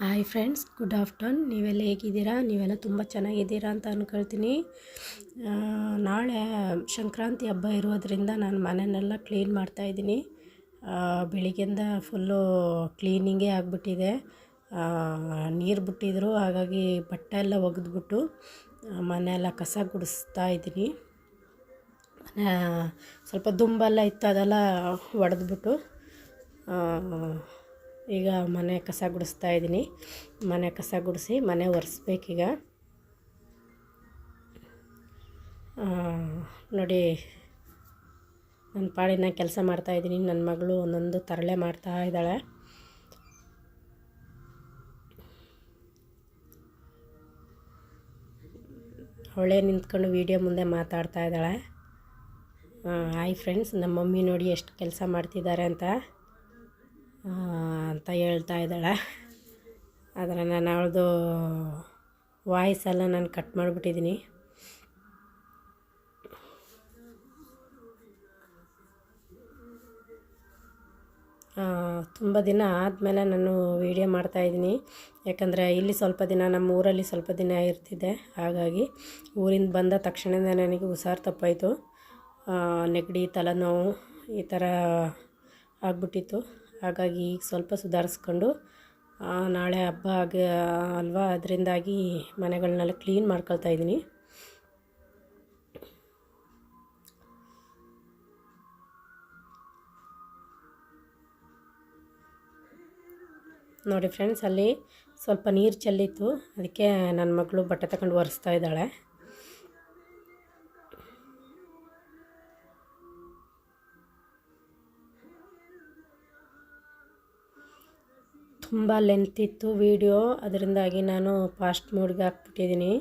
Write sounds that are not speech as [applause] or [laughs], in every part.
Hi friends good afternoon ನೀವೆಲ್ಲ ಹೇಗಿದ್ದೀರಾ? ನೀವೆಲ್ಲ ತುಂಬ ಚೆನ್ನಾಗಿದ್ದೀರಾ ಅಂತ ಅಂದ್ಕೊಳ್ತೀನಿ ನಾಳೆ ಸಂಕ್ರಾಂತಿ ಹಬ್ಬ ಇರೋದ್ರಿಂದ ನಾನು ಮನೆಯನ್ನೆಲ್ಲ ಕ್ಲೀನ್ ಮಾಡ್ತಾಯಿದ್ದೀನಿ ಬೆಳಿಗ್ಗೆಯಿಂದ ಫುಲ್ಲು ಕ್ಲೀನಿಂಗೇ ಆಗಿಬಿಟ್ಟಿದೆ. ನೀರು ಬಿಟ್ಟಿದ್ರು, ಹಾಗಾಗಿ ಬಟ್ಟೆ ಎಲ್ಲ ಒಗೆದ್ಬಿಟ್ಟು ಮನೆಯೆಲ್ಲ ಕಸ ಗುಡಿಸ್ತಾ ಇದ್ದೀನಿ. ಸ್ವಲ್ಪ ದುಂಬೆಲ್ಲ ಇತ್ತು, ಅದೆಲ್ಲ ಒಡೆದ್ಬಿಟ್ಟು ಈಗ ಮನೆ ಕಸ ಗುಡಿಸ್ತಾ ಇದ್ದೀನಿ. ಮನೆ ಕಸ ಗುಡಿಸಿ ಮನೆ ಒರೆಸ್ಬೇಕೀಗ. ನೋಡಿ, ನನ್ನ ಪಾಡಿನ ಕೆಲಸ ಮಾಡ್ತಾಯಿದ್ದೀನಿ ನನ್ನ ಮಗಳು ಒಂದೊಂದು ತರಳೆ ಮಾಡ್ತಾ ಇದ್ದಾಳೆ. ಅವಳೇ ನಿಂತ್ಕೊಂಡು ವೀಡಿಯೋ ಮುಂದೆ ಮಾತಾಡ್ತಾ ಇದ್ದಾಳೆ. ಹಾಯ್ ಫ್ರೆಂಡ್ಸ್, ನಮ್ಮ ಮಮ್ಮಿ ನೋಡಿ ಎಷ್ಟು ಕೆಲಸ ಮಾಡ್ತಿದ್ದಾರೆ ಅಂತ. ಅಂತ ಹೇಳ್ತಾ ಇದ್ದಾಳೆ. ಆದರೆ ನಾನು ಅವಳದು ವಾಯ್ಸ್ ಎಲ್ಲ ನಾನು ಕಟ್ ಮಾಡಿಬಿಟ್ಟಿದ್ದೀನಿ. ತುಂಬ ದಿನ ಆದಮೇಲೆ ನಾನು ವೀಡಿಯೋ ಮಾಡ್ತಾಯಿದ್ದೀನಿ ಯಾಕಂದರೆ ಇಲ್ಲಿ ಸ್ವಲ್ಪ ದಿನ ನಮ್ಮ ಊರಲ್ಲಿ ಸ್ವಲ್ಪ ದಿನ ಇರ್ತಿದ್ದೆ. ಹಾಗಾಗಿ ಊರಿಂದ ಬಂದ ತಕ್ಷಣವೇ ನನಗೆ ಹುಷಾರು ತಪ್ಪಾಯಿತು. ನೆಗಡಿ, ತಲೆನೋವು ಈ ಥರ ಆಗ್ಬಿಟ್ಟಿತ್ತು. ಹಾಗಾಗಿ ಈಗ ಸ್ವಲ್ಪ ಸುಧಾರಿಸ್ಕೊಂಡು ನಾಳೆ ಹಬ್ಬ ಆಗ, ಅಲ್ವಾ? ಅದರಿಂದಾಗಿ ಮನೆಗಳನ್ನೆಲ್ಲ ಕ್ಲೀನ್ ಮಾಡ್ಕೊಳ್ತಾ ಇದ್ದೀನಿ. ನೋಡಿ ಫ್ರೆಂಡ್ಸ್ ಅಲ್ಲಿ ಸ್ವಲ್ಪ ನೀರು ಚೆಲ್ಲಿತ್ತು. ಅದಕ್ಕೆ ನನ್ನ ಮಗಳು ಬಟ್ಟೆ ತಗೊಂಡು ಒರೆಸ್ತಾ ಇದ್ದಾಳೆ. ತುಂಬ ಲೆಂತ್ ಇತ್ತು ವೀಡಿಯೋ ಅದರಿಂದಾಗಿ ನಾನು ಫಾಸ್ಟ್ ಮೂಡ್ಗೆ ಹಾಕ್ಬಿಟ್ಟಿದ್ದೀನಿ.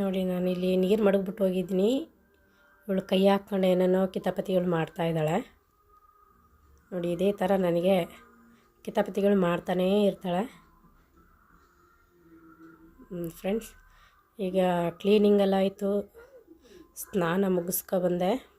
ನೋಡಿ, ನಾನು ಇಲ್ಲಿ ನೀರು ಮಡಗ್ಬಿಟ್ಟು ಹೋಗಿದ್ದೀನಿ. ಇವಳು ಕೈ ಹಾಕ್ಕೊಂಡು ಏನೇನೋ ಕಿತಾಪತಿಗಳು ಮಾಡ್ತಾ ಇದ್ದಾಳೆ. ನೋಡಿ, ಇದೇ ಥರ ನನಗೆ ಕಿತಾಪತಿಗಳು ಮಾಡ್ತಾನೇ ಇರ್ತಾಳೆ. ಫ್ರೆಂಡ್ಸ್ ಈಗ ಕ್ಲೀನಿಂಗ್ ಎಲ್ಲ ಆಯಿತು. ಸ್ನಾನ ಮುಗಿಸ್ಕೊ ಬಂದೆ.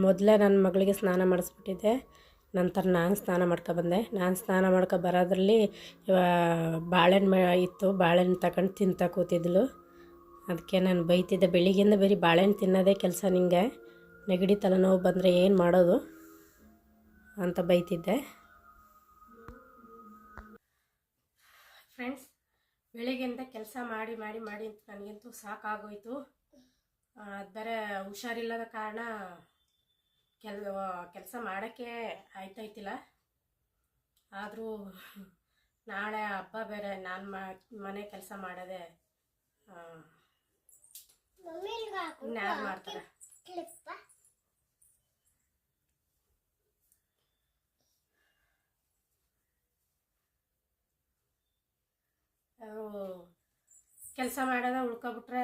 ಮೊದಲೇ ನನ್ನ ಮಗಳಿಗೆ ಸ್ನಾನ ಮಾಡಿಸ್ಬಿಟ್ಟಿದ್ದೆ. ನಂತರ ನಾನು ಸ್ನಾನ ಮಾಡ್ಕೊ ಬಂದೆ. ನಾನು ಸ್ನಾನ ಮಾಡ್ಕೊ ಬರೋದ್ರಲ್ಲಿ ಇವ ಬಾಳೆಹಣ್ಣು ಇತ್ತು. ಬಾಳೆಹಣ್ಣು ತಗೊಂಡು ತಿಂತಾ ಕೂತಿದ್ಲು. ಅದಕ್ಕೆ ನಾನು ಬೈತಿದ್ದೆ. ಬೆಳಿಗ್ಗೆಯಿಂದ ಬರೀ ಬಾಳೆಹಣ್ಣು ತಿನ್ನೋದೇ ಕೆಲಸ ನಿಮಗೆ ನೆಗಡಿ ತಲೆನೋವು ಬಂದರೆ ಏನು ಮಾಡೋದು ಅಂತ ಬೈತಿದ್ದೆ. ಫ್ರೆಂಡ್ಸ್ ಬೆಳಿಗ್ಗೆಯಿಂದ ಕೆಲಸ ಮಾಡಿ ಮಾಡಿ ಮಾಡಿ ನನಗಂತೂ ಸಾಕಾಗೋಯ್ತು. ಅದು ಬೇರೆ ಹುಷಾರಿಲ್ಲದ ಕಾರಣ ಕೆಲ್ ಕೆಲಸ ಮಾಡೋಕ್ಕೆ ಆಯ್ತಾಯ್ತಿಲ್ಲ. ಆದರೂ ನಾಳೆ ಹಬ್ಬ ಬೇರೆ ನಾನು ಮನೆ ಕೆಲಸ ಮಾಡೋದೆ ಯಾರು ಮಾಡ್ತಾರೆ. ಕೆಲಸ ಮಾಡೋದ ಉಳ್ಕೊಬಿಟ್ರೆ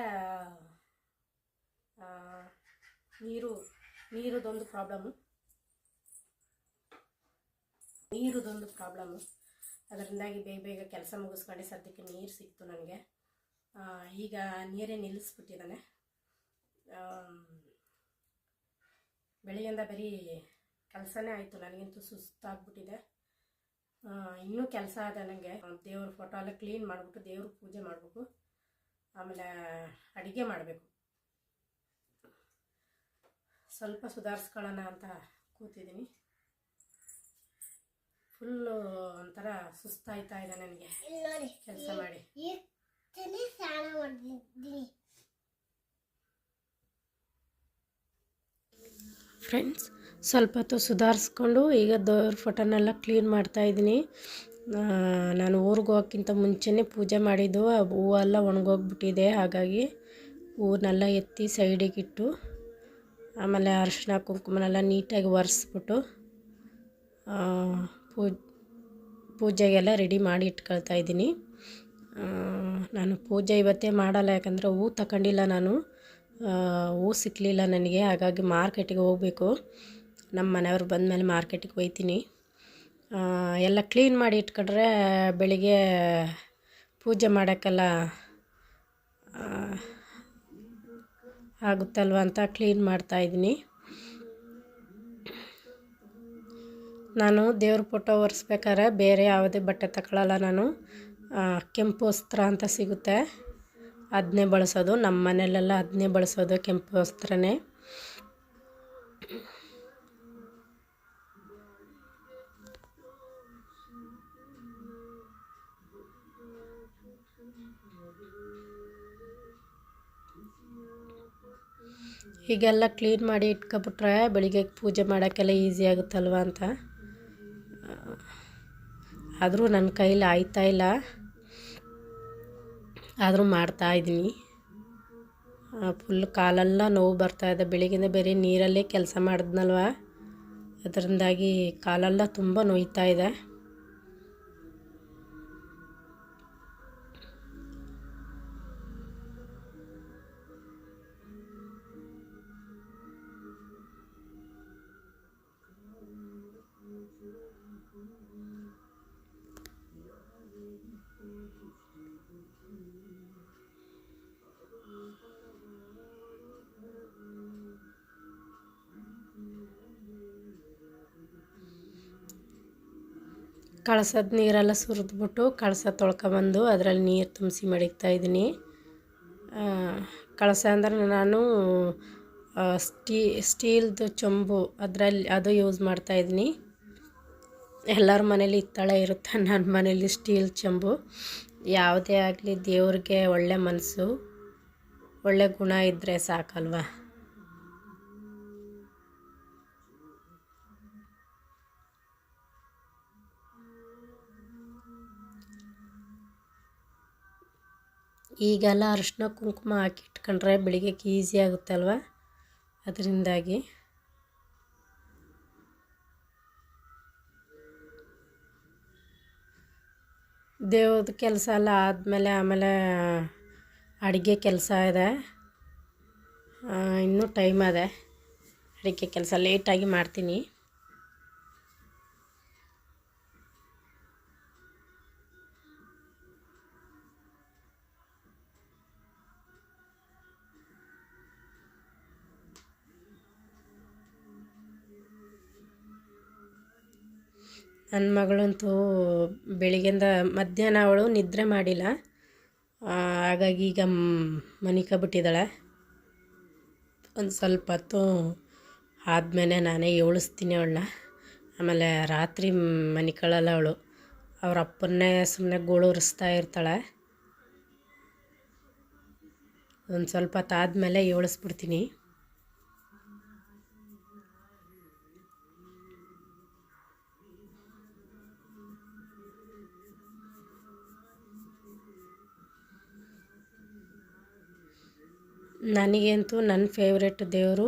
ನೀರು, ನೀರದೊಂದು ಪ್ರಾಬ್ಲಮ್ಮು ನೀರದೊಂದು ಪ್ರಾಬ್ಲಮ್ಮು ಅದರಿಂದಾಗಿ ಬೇಗ ಬೇಗ ಕೆಲಸ ಮುಗಿಸ್ಕೊಂಡು ಸದ್ಯಕ್ಕೆ ನೀರು ಸಿಕ್ತು ನನಗೆ ಈಗ ನೀರೇ ನಿಲ್ಲಿಸ್ಬಿಟ್ಟಿದ್ದಾನೆ. ಬೆಳೆಯಿಂದ ಬರೀ ಕೆಲಸನೇ ಆಯಿತು. ನನಗಂತೂ ಸುಸ್ತಾಗ್ಬಿಟ್ಟಿದೆ. ಇನ್ನೂ ಕೆಲಸ ಇದೆ ನನಗೆ ದೇವ್ರ ಫೋಟೋ ಎಲ್ಲ ಕ್ಲೀನ್ ಮಾಡಿಬಿಟ್ಟು ದೇವ್ರ ಪೂಜೆ ಮಾಡಬೇಕು. ಆಮೇಲೆ ಅಡುಗೆ ಮಾಡಬೇಕು. ಸ್ವಲ್ಪ ಸುಧಾರಿಸ್ಕೊಳ್ಳೋಣ ಅಂತ ಕೂತಿದ್ದೀನಿ. ಫುಲ್ಲು ಒಂಥರ ಸುಸ್ತಾಯ್ತಾ ಇದೆ ನನಗೆ. ಕೆಲಸ ಮಾಡಿ. ಫ್ರೆಂಡ್ಸ್ ಸ್ವಲ್ಪ ಹೊತ್ತು ಸುಧಾರಿಸ್ಕೊಂಡು ಈಗ ದೇವ್ರ ಫೋಟೋನೆಲ್ಲ ಕ್ಲೀನ್ ಮಾಡ್ತಾಯಿದ್ದೀನಿ ನಾನು ಊರಿಗೆ ಹೋಗೋಕ್ಕಿಂತ ಮುಂಚೆನೇ ಪೂಜೆ ಮಾಡಿದ್ದು, ಆ ಹೂವೆಲ್ಲ ಒಣಗೋಗ್ಬಿಟ್ಟಿದೆ, ಹಾಗಾಗಿ ಹೂವನ್ನೆಲ್ಲ ಎತ್ತಿ ಸೈಡಿಗಿಟ್ಟು ಆಮೇಲೆ ಅರಿಶಿನ ಕುಂಕುಮನೆಲ್ಲ ನೀಟಾಗಿ ಒರೆಸ್ಬಿಟ್ಟು ಪೂ, ಪೂಜೆಗೆಲ್ಲ ರೆಡಿ ಮಾಡಿ ಇಟ್ಕೊಳ್ತಾ ಇದ್ದೀನಿ. ನಾನು ಪೂಜೆ ಇವತ್ತೇ ಮಾಡಲ್ಲ, ಯಾಕಂದರೆ ಹೂ ತಗೊಂಡಿಲ್ಲ ನಾನು. ಹೂ ಸಿಕ್ಕಲಿಲ್ಲ ನನಗೆ, ಹಾಗಾಗಿ ಮಾರ್ಕೆಟಿಗೆ ಹೋಗಬೇಕು. ನಮ್ಮ ಮನೆಯವ್ರು ಬಂದಮೇಲೆ ಮಾರ್ಕೆಟಿಗೆ ಆ, ಎಲ್ಲ ಕ್ಲೀನ್ ಮಾಡಿ ಇಟ್ಕೊಂಡ್ರೆ ಬೆಳಿಗ್ಗೆ ಪೂಜೆ ಮಾಡೋಕ್ಕೆಲ್ಲ ಆಗುತ್ತಲ್ವ ಅಂತ ಕ್ಲೀನ್ ಮಾಡ್ತಾಯಿದ್ದೀನಿ ನಾನು ದೇವ್ರ ಫೋಟೋ ಒರೆಸ್ಬೇಕಾದ್ರೆ ಬೇರೆ ಯಾವುದೇ ಬಟ್ಟೆ ತಗೊಳ್ಳಲ್ಲ ನಾನು. ಕೆಂಪು ವಸ್ತ್ರ ಅಂತ ಸಿಗುತ್ತೆ. ಅದನ್ನೇ ಬಳಸೋದು. ನಮ್ಮ ಮನೆಯಲ್ಲೆಲ್ಲ ಅದನ್ನೇ ಬಳಸೋದು ಕೆಂಪು ವಸ್ತ್ರನೇ. ಹೀಗೆಲ್ಲ ಕ್ಲೀನ್ ಮಾಡಿ ಇಟ್ಕೊಬಿಟ್ರೆ ಬೆಳಿಗ್ಗೆ ಪೂಜೆ ಮಾಡೋಕ್ಕೆಲ್ಲ ಈಸಿ ಆಗುತ್ತಲ್ವ ಅಂತ. ಆದರೂ ನನ್ನ ಕೈಲಿ ಆಯ್ತಾ ಇಲ್ಲ. ಆದರೂ ಮಾಡ್ತಾ ಇದ್ದೀನಿ. ಫುಲ್ ಕಾಲೆಲ್ಲ ನೋವು ಬರ್ತಾ ಇದೆ. ಬೆಳಿಗ್ಗೆಯಿಂದ ಬೇರೆ ನೀರಲ್ಲೇ ಕೆಲಸ ಮಾಡಿದ್ನಲ್ವ? ಅದರಿಂದಾಗಿ ಕಾಲೆಲ್ಲ ತುಂಬ ನೋಯ್ತಾ ಇದೆ. ಕಳಸದ ನೀರೆಲ್ಲ ಸುರಿದ್ಬಿಟ್ಟು ಕಳಸ ತೊಳ್ಕೊಬಂದು ಅದರಲ್ಲಿ ನೀರು ತುಂಬಿಸಿ ಮಡಗ್ತಾ ಇದ್ದೀನಿ. ಕಳಸ ಅಂದರೆ ನಾನು ಸ್ಟೀ, ಸ್ಟೀಲ್ದು ಚೊಂಬು ಅದರಲ್ಲಿ ಅದು ಯೂಸ್ ಮಾಡ್ತಾಯಿದ್ದೀನಿ ಎಲ್ಲರ ಮನೇಲಿ ಇತ್ತಳೆ ಇರುತ್ತೆ? [laughs] ನನ್ನ ಮನೇಲಿ ಸ್ಟೀಲ್ ಚೊಂಬು. ಯಾವುದೇ ಆಗಲಿ ದೇವ್ರಿಗೆ ಒಳ್ಳೆ ಮನಸ್ಸು ಒಳ್ಳೆ ಗುಣ ಇದ್ದರೆ ಸಾಕಲ್ವಾ? ಈಗೆಲ್ಲ ಅರಿಶಿನ ಕುಂಕುಮ ಹಾಕಿ ಇಟ್ಕೊಂಡ್ರೆ ಬೆಳಿಗ್ಗೆ ಈಸಿ ಆಗುತ್ತಲ್ವ ಅದರಿಂದಾಗಿ. ದೇವ್ರದ ಕೆಲಸ ಎಲ್ಲ ಆದಮೇಲೆ ಆಮೇಲೆ ಅಡುಗೆ ಕೆಲಸ ಇದೆ. ಇನ್ನೂ ಟೈಮ್ ಅದೆ ಅಡುಗೆ ಕೆಲಸ ಲೇಟಾಗಿ ಮಾಡ್ತೀನಿ. ನನ್ನ ಮಗಳಂತೂ ಬೆಳಿಗ್ಗೆಯಿಂದ ಮಧ್ಯಾಹ್ನ ಅವಳು ನಿದ್ರೆ ಮಾಡಿಲ್ಲ. ಹಾಗಾಗಿ ಈಗ ಮನಿಕಬಿಟ್ಟಿದ್ದಾಳೆ ಒಂದು ಸ್ವಲ್ಪ ಹೊತ್ತು ಆದಮೇಲೆ ನಾನೇ ಏಳಿಸ್ತೀನಿ ಅವಳನ್ನ. ಆಮೇಲೆ ರಾತ್ರಿ ಮನಿಕೊಳ್ಳಲ್ಲ ಅವಳು. ಅವ್ರ ಅಪ್ಪನ್ನೇ ಸುಮ್ಮನೆ ಗೋಳುರಿಸ್ತಾ ಇರ್ತಾಳೆ. ಒಂದು ಸ್ವಲ್ಪ ಹೊತ್ತು ಆದಮೇಲೆ ಏಳಿಸ್ಬಿಡ್ತೀನಿ. ನನಗಂತೂ ನನ್ನ ಫೇವ್ರೆಟ್ ದೇವರು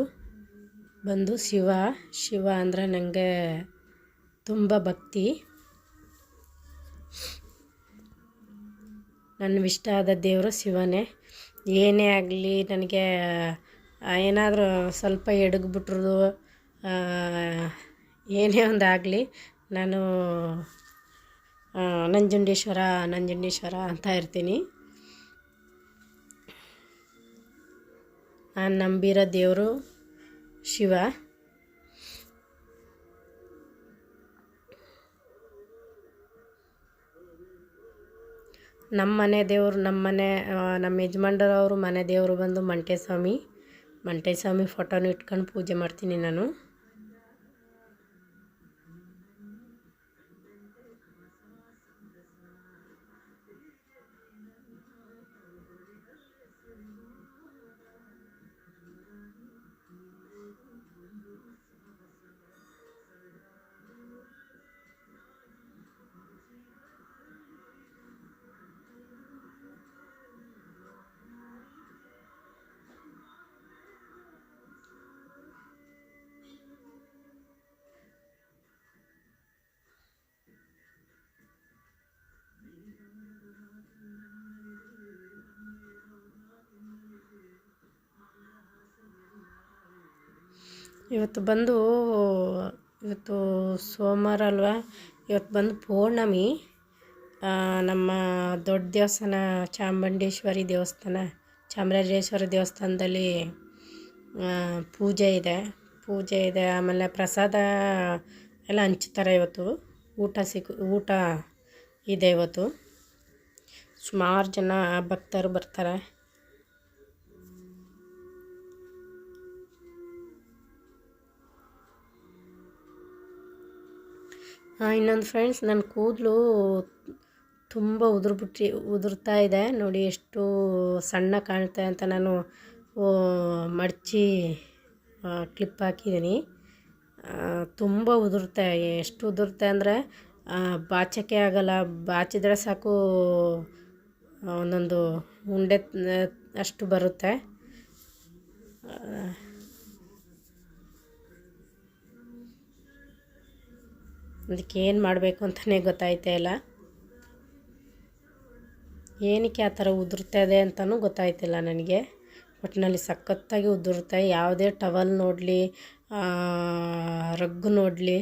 ಬಂದು ಶಿವ. ಶಿವ ಅಂದರೆ ನನಗೆ ತುಂಬ ಭಕ್ತಿ. ನನ್ನ ಇಷ್ಟ ಆದ ದೇವರು ಶಿವನೇ. ಏನೇ ಆಗಲಿ ನನಗೆ ಏನಾದರೂ ಸ್ವಲ್ಪ ಎಡಗ್ಬಿಟ್ರು ಏನೇ ಒಂದು ಆಗಲಿ ನಾನು ನಂಜುಂಡೇಶ್ವರ ನಂಜುಂಡೇಶ್ವರ ಅಂತ ಇರ್ತೀನಿ. ನಾನು ನಂಬಿರೋ ದೇವರು ಶಿವ. ನಮ್ಮ ಮನೆ ದೇವರು ನಮ್ಮ ಮನೆ ನಮ್ಮ ಯಜಮಾನರವರು, ಮನೆ ದೇವರು ಬಂದು ಮಂಟೆ ಸ್ವಾಮಿ ಫೋಟೋನು ಇಟ್ಕೊಂಡು ಪೂಜೆ ಮಾಡ್ತೀನಿ ನಾನು. ಇವತ್ತು ಬಂದು, ಇವತ್ತು ಸೋಮವಾರ ಅಲ್ವಾ? ಇವತ್ತು ಬಂದು ಪೌರ್ಣಮಿ. ನಮ್ಮ ದೊಡ್ಡ ದೇವಸ್ಥಾನ ಚಾಮುಂಡೇಶ್ವರಿ ದೇವಸ್ಥಾನ, ಚಾಮರಾಜೇಶ್ವರಿ ದೇವಸ್ಥಾನದಲ್ಲಿ ಪೂಜೆ ಇದೆ. ಪೂಜೆ ಇದೆ. ಆಮೇಲೆ ಪ್ರಸಾದ ಎಲ್ಲ ಹಂಚ್ತಾರೆ ಇವತ್ತು. ಊಟ ಸಿಕ್ಕು ಊಟ ಇದೆ ಇವತ್ತು. ಸುಮಾರು ಜನ ಭಕ್ತರು ಬರ್ತಾರೆ. ಇನ್ನೊಂದು ಫ್ರೆಂಡ್ಸ್ ನನ್ನ ಕೂದಲು ತುಂಬ ಉದುರ್ಬಿಟ್ಟು, ಉದುರ್ತಾ ಇದೆ. ನೋಡಿ ಎಷ್ಟು ಸಣ್ಣ ಕಾಣುತ್ತೆ ಅಂತ ನಾನು ಮಡಚಿ ಕ್ಲಿಪ್ ಹಾಕಿದ್ದೀನಿ ತುಂಬ ಉದುರುತ್ತೆ ಎಷ್ಟು ಉದುರುತ್ತೆ ಅಂದರೆ ಬಾಚಕ್ಕೆ ಆಗಲ್ಲ. ಬಾಚಿದ್ರೆ ಸಾಕು ಒಂದೊಂದು ಉಂಡೆ, ಅಷ್ಟು ಬರುತ್ತೆ. ಅದಕ್ಕೆ ಏನು ಮಾಡಬೇಕು ಅಂತಲೇ ಗೊತ್ತಾಯ್ತಾ ಇಲ್ಲ. ಏನಕ್ಕೆ ಆ ಥರ ಉದುರ್ತಾ ಇದೆ ಅಂತಲೂ ಗೊತ್ತಾಯ್ತಿಲ್ಲ ನನಗೆ. ಒಟ್ಟಿನಲ್ಲಿ ಸಖತ್ತಾಗಿ ಉದುರುತ್ತೆ ಯಾವುದೇ ಟವಲ್ ನೋಡಲಿ ರಗ್ ನೋಡಲಿ